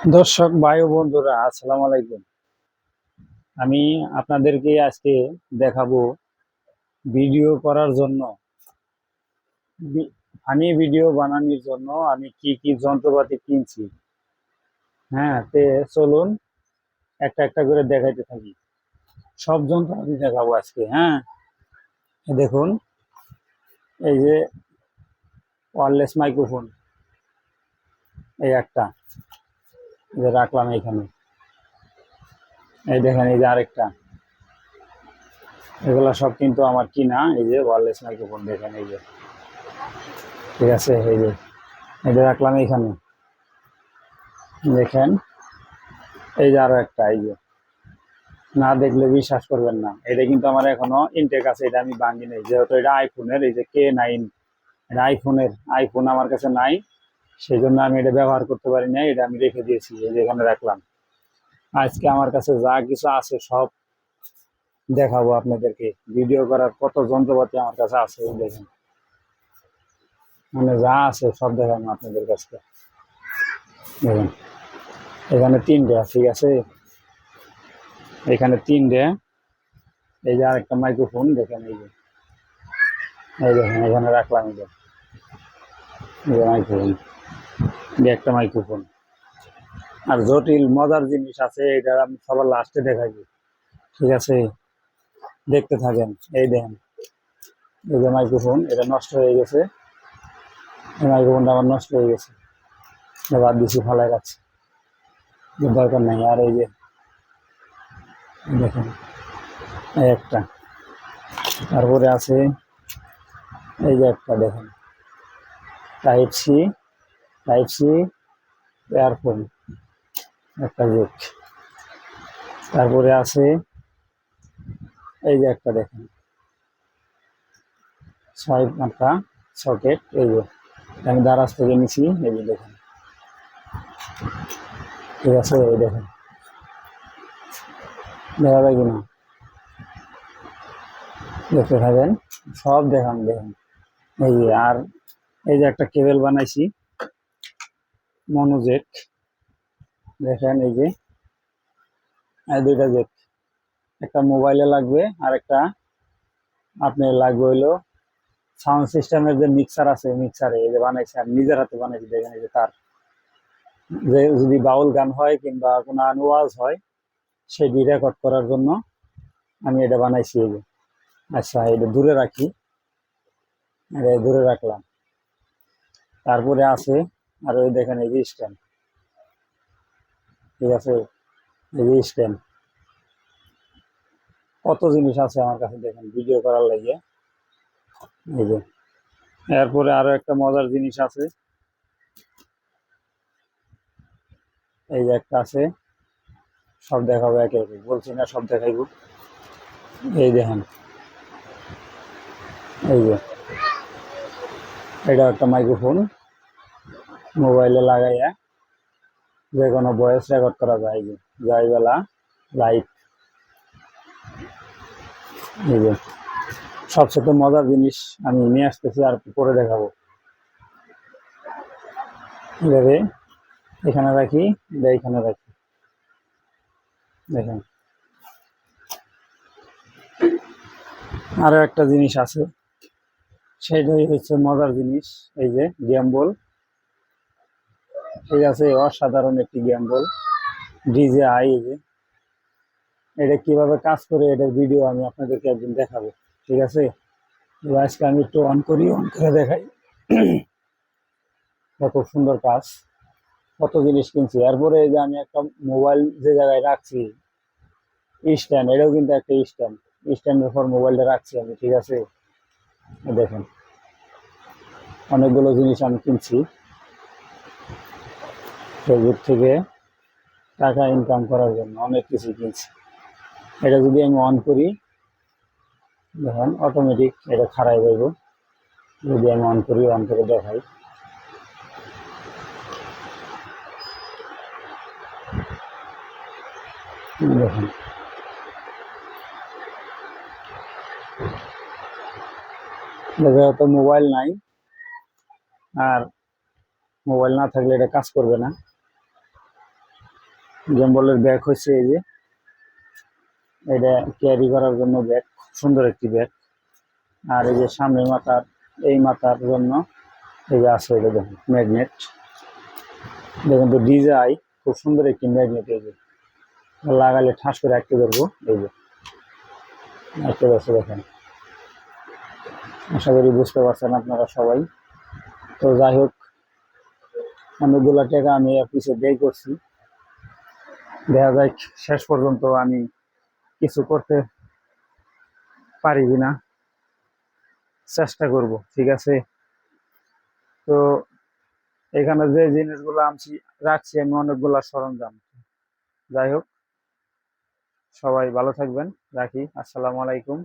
দর্শক ও বন্ধুরা, আসসালামু আলাইকুম। আমি আপনাদেরকে আজকে দেখাবো ভিডিও করার জন্য আমি ভিডিও বানানোর জন্য আমি কি কি যন্ত্রপাতি কিনছি। হ্যাঁ তে চলুন, একটা একটা করে দেখাইতে থাকি। সব যন্ত্রপাতি দেখাবো আজকে হ্যাঁ। দেখুন, এই যে ওয়ারলেস মাইক্রোফোন, এই একটা। যে রাখলাম এখানে। এই দেখেন, এই যে আরেকটা। এগুলা সব কিন্তু আমার কিনা, এই যে ওয়ারলেস মাইক্রোফোন দেখেন, এই যে। ঠিক আছে, এই যে। এটা রাখলাম এখানে। দেখেন, এই যে আরও একটা, এই যে। না দেখলে বিশ্বাস করবেন না। এটা কিন্তু আমার এখনও ইনটেক আছে, এটা আমি ভাঙি নেই। যেহেতু এটা আইফোনের এই যে কে নাইন এটা আইফোনের আইফোন আমার কাছে নাই। সেই জন্য আমি এটা ব্যবহার করতে পারি না এটা আমি রেখে দিয়েছি এখানে রাখলাম। আজকে আমার কাছে যা কিছু আছে সব দেখাবো আপনাদেরকে। ভিডিও করার কত যন্ত্রপাতি আমার কাছে আছে দেখেন। মানে যা আছে সব দেখাবো আপনাদের কাছে। দেখেন, এখানে তিনটে, ঠিক আছে? এখানে তিনটে, এই যে আরেকটা মাইক্রোফোন, দেখেন এই যে। এই দেখেন, এখানে রাখলাম এই যে মাইক্রোফোন। একটা মাইক্রোফোন আর জটিল, মজার জিনিস আছে, এটা আমি সবার লাস্টে দেখাবো ঠিক আছে? দেখতে থাকেন, এই দেখেন। এই যে মাইক্রোফোন এটা নষ্ট হয়ে গেছে। এই মাইক্রোফোনটা আমার নষ্ট হয়ে গেছে। বাদ দিছি, ফালাই রাখছি। দরকার নেই। আর এই যে দেখেন একটা। তারপরে আছে, এই যে একটা, দেখেন। Type C type C earphone, একটা জেক তারপরে আছে, এই যে একটা দেখেন। ছয় পাঁচটা সকেট, এই যে। আমি দারাজ থেকে নিছি, এই যে দেখেন। ঠিক আছে, এই দেখেন। দেখা যায় কিনা? দেখতে থাকেন, সব দেখান, দেখেন। এই যে, আর এই যে একটা কেবল বানাইছি মনোজেক দেখেন এই যে। দুইটা জেক একটা মোবাইলে লাগবে, আর একটা আপনার লাগবে হইল সাউন্ড সিস্টেমের যে মিক্সার আছে মিক্সারে এই যে বানাইছে আর নিজের হাতে বানাইছি, দেখেন এই যে তার। যে যদি বাউল গান হয় কিংবা কোনো আনওয়াজ হয়, সেটি রেকর্ড করার জন্য আমি এটা বানাইছি এই যে। আচ্ছা এটা দূরে রাখি। এটা দূরে রাখলাম। তারপরে আছে আর ওই দেখেন এই যে স্ট্যান্ড ঠিক আছে? এই যে স্ট্যান্ড কত জিনিস আছে আমার কাছে দেখেন, ভিডিও করার লাগে এই যে, এরপরে আরও একটা মজার জিনিস আছে। এই যে একটা আছে, সব দেখাবো একে একে। বলছি না সব দেখাইব। এই দেখেন, এই যে, এটা একটা মাইক্রোফোন মোবাইলে লাগাইয়া যে কোনো ভয়েস রেকর্ড করা যায় যে যাই বেলা লাইভ সবচেয়ে মজার জিনিস আমি নিয়ে আসতেছি আর পরে দেখাবো। এভাবে এখানে রাখি এখানে রাখি। দেখেন। আরও একটা জিনিস আছে, সেটাই হচ্ছে মজার জিনিস, এই যে গেম বল ঠিক আছে অসাধারণ একটি গেম বল ডিজে আই যে। এটা কীভাবে কাজ করে এটার ভিডিও আমি আপনাদেরকে একদিন দেখাবো, ঠিক আছে? আজকে আমি একটু অন করি অন করে দেখাই। খুব সুন্দর কাজ। কত জিনিস কিনছি। এরপরে এই যে আমি একটা মোবাইল যে জায়গায় রাখছি স্ট্যান্ড এটাও কিন্তু একটা স্ট্যান্ড স্ট্যান্ডের পর মোবাইলটা রাখছি আমি, ঠিক আছে? দেখেন। অনেকগুলো জিনিস আমি কিনছি। ফেসবুক থেকে টাকা ইনকাম করার জন্য অনেক কিছু কিনছি। এটা যদি আমি অন করি, দেখেন অটোমেটিক এটা খারাই যাইব যদি আমি অন করি অন করে দেখাই। দেখেন। দেখা মোবাইল নাই, আর মোবাইল না থাকলে এটা কাজ করবে না। গেম্বলের ব্যাগ হচ্ছে এই যে। এটা ক্যারি করার জন্য ব্যাগ, খুব সুন্দর একটি ব্যাগ। আর এই যে সামনের মাথার, এই মাথার জন্য এই যে আছে এটা দেখুন ম্যাগনেট দেখুন তো ডিজাই, খুব সুন্দর একটি ম্যাগনেট এই যে। লাগালে ঠাস করে আটকে ধরবো, এই যে। আটকে ধরছে দেখেন। আশা করি বুঝতে পারছেন আপনারা সবাই। তো যাই হোক অনেকগুলো টাকা আমি পিছিয়ে ব্যয় করছি। দেখা যায় শেষ পর্যন্ত আমি কিছু করতে পারি কিনা চেষ্টা করব, ঠিক আছে? তো এখানে যে জিনিসগুলো আমি রাখছি, আমি অনেকগুলা সরঞ্জাম। যাই হোক, সবাই ভালো থাকবেন, রাখি। আসসালামু আলাইকুম।